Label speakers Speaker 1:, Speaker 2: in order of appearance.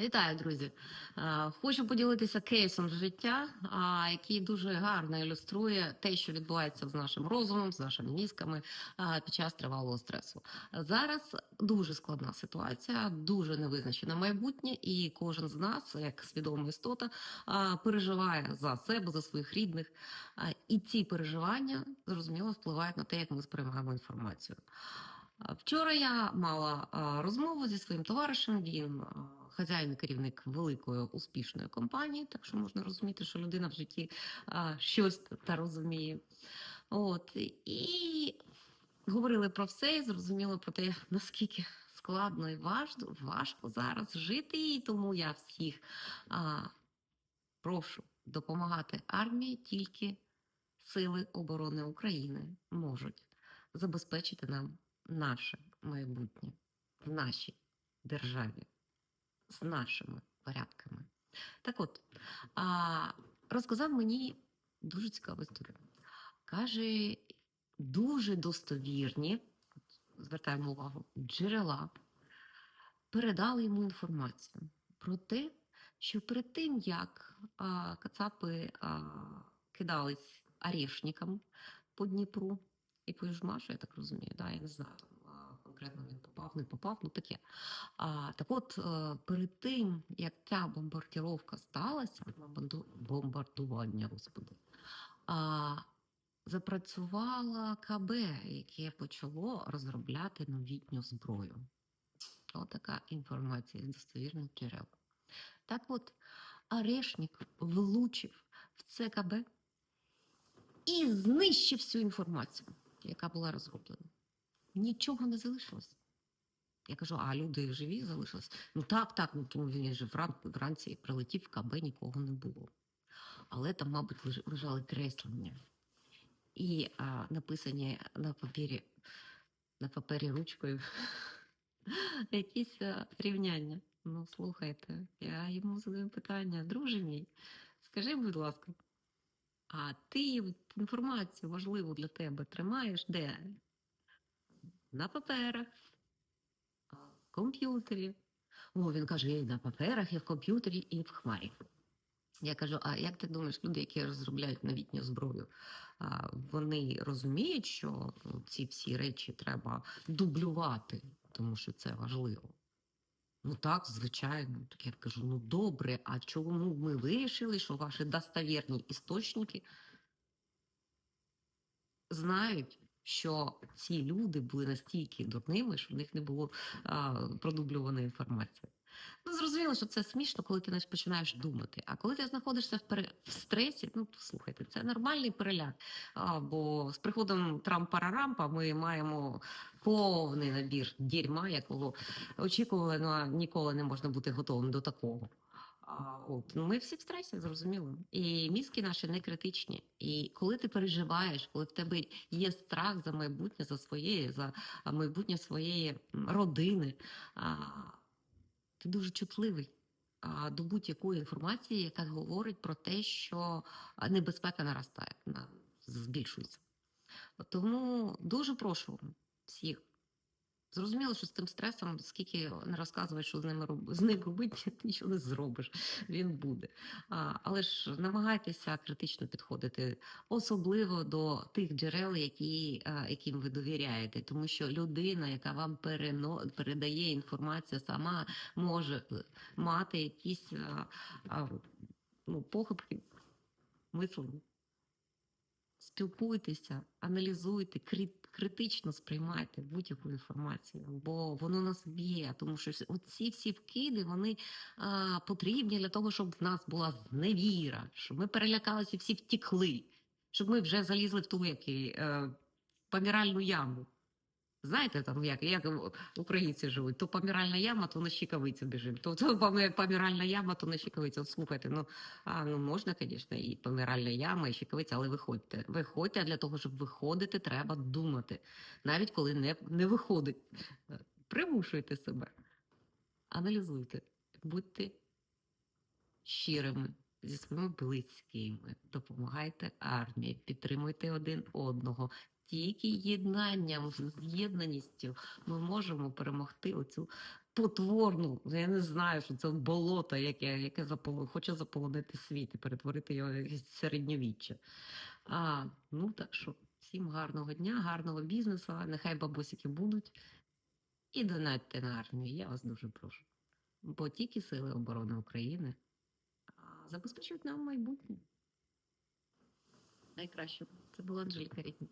Speaker 1: Вітаю, друзі! Е, Хочу поділитися кейсом з життя, який дуже гарно ілюструє те, що відбувається з нашим розумом, з нашими мізками під час тривалого стресу. Зараз дуже складна ситуація, дуже невизначене майбутнє, і кожен з нас, як свідома істота, переживає за себе, за своїх рідних. І ці переживання зрозуміло впливають на те, як ми сприймаємо інформацію. Вчора я мала розмову зі своїм товаришем. Він хазяїн і керівник великої успішної компанії, так що можна розуміти, що людина в житті а, щось та розуміє. От і говорили про все, і зрозуміло про те, наскільки складно і важко, важко зараз жити. І тому я всіх а, прошу допомагати армії тільки Сили оборони України можуть забезпечити нам наше майбутнє в нашій державі з нашими порядками. Так от, розказав мені дуже цікаву історію. Каже, дуже достовірні, звертаємо увагу, джерела передали йому інформацію про те, що перед тим, як кацапи кидались орешникам по Дніпру і по Южмашу, я так розумію, да, я не знаю, конкретно він попав, не попав, ну таке. А, так от, е, перед тим, як ця бомбардіровка сталася, бомбардування, господи, а, запрацювала КБ, яке почало розробляти новітню зброю. Отака інформація з достовірних джерел. Так от, Орешник влучив в ЦКБ і знищив всю інформацію, яка була розроблена. Нічого не залишилось. Я кажу, а люди живі залишились? Ну так, так, ну тому він же вран- вранці прилетів в КБ, нікого не було. Але там, мабуть, лежали креслення. І а, написані на папері, на папері ручкою якісь рівняння. Ну, слухайте, я йому задаю питання, друже мій, скажи, будь ласка, а ти інформацію важливу для тебе тримаєш де? На паперах, в комп'ютері. О, він каже, і на паперах, і в комп'ютері, і в хмарі. Я кажу: а як ти думаєш, люди, які розробляють новітню зброю, вони розуміють, що ну, ці всі речі треба дублювати, тому що це важливо? Ну так, звичайно. Так я кажу: ну добре, а чому ми вирішили, що ваші достовірні істочники знають, що ці люди були настільки дурними, що в них не було а, продубльованої інформації. Ну, зрозуміло, що це смішно, коли ти навіть починаєш думати. А коли ти знаходишся в, пере... в стресі, ну слухайте, це нормальний переляк. А, бо з приходом Трампа-Рарампа ми маємо повний набір дерьма, якого очікували, а ніколи не можна бути готовим до такого. От, ну, ми всі в стресі, зрозуміло. І мізки наші не критичні. І коли ти переживаєш, коли в тебе є страх за майбутнє, за своє, за майбутнє своєї родини, а, ти дуже чутливий а, до будь-якої інформації, яка говорить про те, що небезпека наростає, на- збільшується. Тому дуже прошу всіх. Зрозуміло, що з тим стресом, скільки не розказуєш, що з ним роб... з ним робити, нічого не зробиш. Він буде. А, але ж намагайтеся критично підходити, особливо до тих джерел, які, а, яким ви довіряєте, тому що людина, яка вам перено... передає інформацію, сама може е, мати якісь а, а, ну, похибки мислення. Спілкуйтеся, аналізуйте, крит- критично сприймайте будь-яку інформацію, бо воно нас б'є, тому що оці всі вкиди вони а, потрібні для того, щоб в нас була зневіра, щоб ми перелякалися всі втікли, щоб ми вже залізли в ту який, е, поміральну яму. Знаєте, там як, як українці живуть, то поміральна яма, то на щикавицю біжимо, то, то поміральна яма, то на щикавицю. От слухайте, ну, а, ну можна, звісно, і помиральна яма, і щикавиця, але виходьте. Виходьте, а для того, щоб виходити, треба думати. Навіть коли не, не виходить. Примушуйте себе. Аналізуйте, будьте щирими зі своїми близькими, допомагайте армії, підтримуйте один одного. Тільки єднанням, з'єднаністю ми можемо перемогти оцю потворну, я не знаю, що це болото, яке, яке заполо, хоче заполонити світ і перетворити його в середньовіччя. А, ну так що, всім гарного дня, гарного бізнесу, нехай бабусики будуть. І донатьте на армію, я вас дуже прошу. Бо тільки Сили оборони України забезпечують нам майбутнє. Найкраще. Це була Анжеліка Різник.